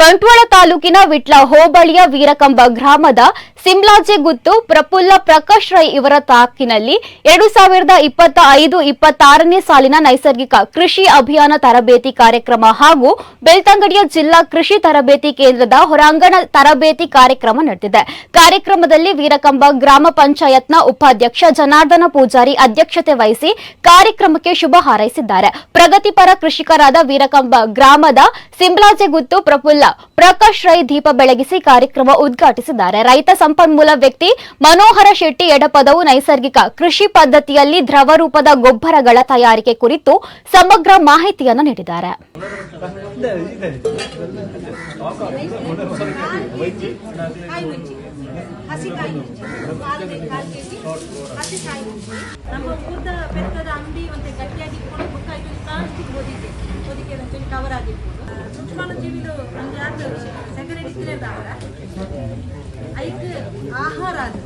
ಬಂಟ್ವಾಳ ತಾಲೂಕಿನ ವಿಟ್ಲ ಹೋಬಳಿಯ ವೀರಕಂಬ ಗ್ರಾಮದ ಸಿಮ್ಲಾಜೆ ಗುತ್ತು ಪ್ರಫುಲ್ಲ ಪ್ರಕಾಶ್ ರೈ ಇವರ ತಾಕಿನಲ್ಲಿ ಎರಡು ಸಾವಿರದ ಇಪ್ಪತ್ತ ಐದು ಇಪ್ಪತ್ತಾರನೇ ಸಾಲಿನ ನೈಸರ್ಗಿಕ ಕೃಷಿ ಅಭಿಯಾನ ತರಬೇತಿ ಕಾರ್ಯಕ್ರಮ ಹಾಗೂ ಬೆಳ್ತಂಗಡಿಯ ಜಿಲ್ಲಾ ಕೃಷಿ ತರಬೇತಿ ಕೇಂದ್ರದ ಹೊರಾಂಗಣ ತರಬೇತಿ ಕಾರ್ಯಕ್ರಮ ನಡೆದಿದೆ. ಕಾರ್ಯಕ್ರಮದಲ್ಲಿ ವೀರಕಂಬ ಗ್ರಾಮ ಪಂಚಾಯತ್ನ ಉಪಾಧ್ಯಕ್ಷ ಜನಾರ್ದನ ಪೂಜಾರಿ ಅಧ್ಯಕ್ಷತೆ ವಹಿಸಿ ಕಾರ್ಯಕ್ರಮಕ್ಕೆ ಶುಭ ಹಾರೈಸಿದ್ದಾರೆ. ಪ್ರಗತಿಪರ ಕೃಷಿಕರಾದ ವೀರಕಂಬ ಗ್ರಾಮದ ಸಿಂಬ್ಲಾಜೆ ಗುತ್ತು ಪ್ರಫುಲ್ಲ ಪ್ರಕಾಶ್ ರೈ ದೀಪ ಬೆಳಗಿಸಿ ಕಾರ್ಯಕ್ರಮ ಉದ್ಘಾಟಿಸಿದ್ದಾರೆ. ರೈತ ಸಂಪನ್ಮೂಲ ವ್ಯಕ್ತಿ ಮನೋಹರ ಶೆಟ್ಟಿ ಎಡಪದವು ನೈಸರ್ಗಿಕ ಕೃಷಿ ಪದ್ಧತಿಯಲ್ಲಿ ದ್ರವ ರೂಪದ ಗೊಬ್ಬರಗಳ ತಯಾರಿಕೆ ಕುರಿತು ಸಮಗ್ರ ಮಾಹಿತಿಯನ್ನು ನೀಡಿದ್ದಾರೆ. ಕಾಯಿ ಅವರ ಐಕ್ ಆಹಾರ ಅದು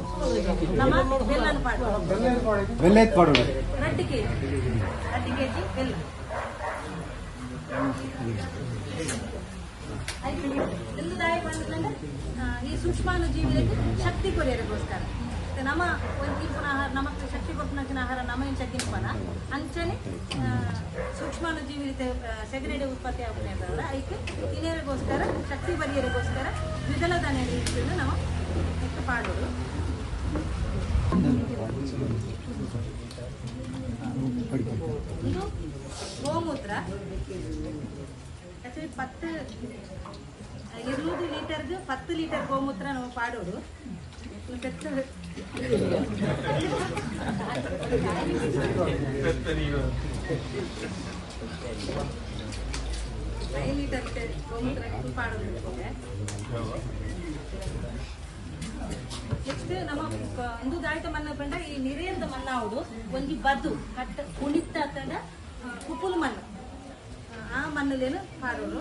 ಬೆಲ್ಲ ಎತ್ ಮಾಡೋದು ಎರಡು ಕೆ ಜಿ ಎರಡು ಬೆಲ್ಲ ಐದು ಎಲ್ಲದಾಗಿ ಬಂದ್ರೆ ಈ ಸೂಕ್ಷ್ಮಾಣು ಜೀವಿಗಳಿಗೆ ಶಕ್ತಿ ಕೊರಿಯರಿಗೋಸ್ಕರ. ಮತ್ತೆ ನಮ್ಮ ಒಂದು ಇಂಪುನ ಆಹಾರ ನಮಗೆ ಶಕ್ತಿ ಕೊಟ್ಟಿನ ಆಹಾರ, ನಮ್ಮ ಏನು ಶಕ್ತಿ ಪನ ಅಂಚನೆ ಸೂಕ್ಷ್ಮಾಣು ಜೀವಿ ರೀತಿ ಸೆಗಣಿಡೆ ಉತ್ಪತ್ತಿ ಆಗುತ್ತಿದ್ದವರ ಅದಕ್ಕೆ ಇನ್ನೇರಿಗೋಸ್ಕರ ಶಕ್ತಿ ಬರಿಯರಿಗೋಸ್ಕರ ದ್ವಿದಳ ಧಾನ್ಯ ರೀತಿಯನ್ನು ನಾವು ಪಾಡೋದು ಇದು ಗೋಮೂತ್ರ. ಆಕ್ಚುಲಿ ಪತ್ತು ಇರುವುದು ಲೀಟರ್ದು ಪತ್ತು ಲೀಟರ್ ಗೋಮೂತ್ರ ನಾವು ಪಾಡೋದು ನೆಕ್ಸ್ಟ್ ನಮ್ಮ ಒಂದು ದಾಯಿತ ಮಣ್ಣ ಬಂಡ ಈ ನಿರೆಯದ ಮಣ್ಣಾವುದು ಒಂಜಿ ಬದು ಕಟ್ಟ ಕುಣಿತ ಕುಪುಲ್ ಮಣ್ಣು. ಆ ಮನ್ನಲೇನು ಪಾಡೋರು